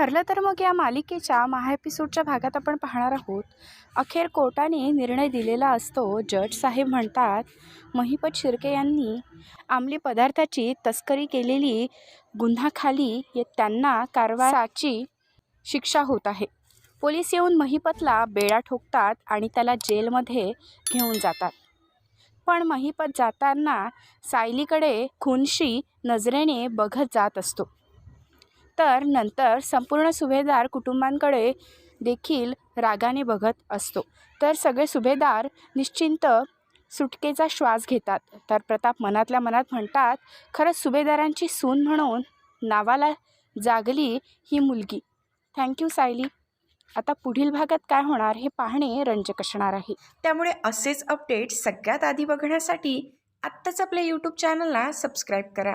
ठरलं तर मग या मालिकेच्या महा एपिसोडच्या भागात आपण पाहणार आहोत. अखेर कोर्टाने निर्णय दिलेला असतो. जज साहेब म्हणतात महिपत शिर्के यांनी आमली पदार्थाची तस्करी केलेली गुन्हाखाली त्यांना कारवायाची शिक्षा होत आहे. पोलीस येऊन महिपतला बेडा ठोकतात आणि त्याला जेलमध्ये घेऊन जातात. पण महिपत जाताना सायलीकडे खुनशी नजरेने बघत जात असतो. तर नंतर संपूर्ण सुभेदार कुटुंबांकडे देखील रागाने बघत असतो. तर सगळे सुभेदार निश्चिंत सुटकेचा श्वास घेतात. तर प्रताप मनातल्या मनात म्हणतात खरंच सुभेदारांची सून म्हणून नावाला जागली ही मुलगी. Thank you Sayali. आता पुढील भागात काय होणार हे पाहणे रंजक असणार आहे. त्यामुळे असेच अपडेट्स सगळ्यात आधी बघण्यासाठी आत्ताच आपल्या यूट्यूब चॅनलला सबस्क्राईब करा.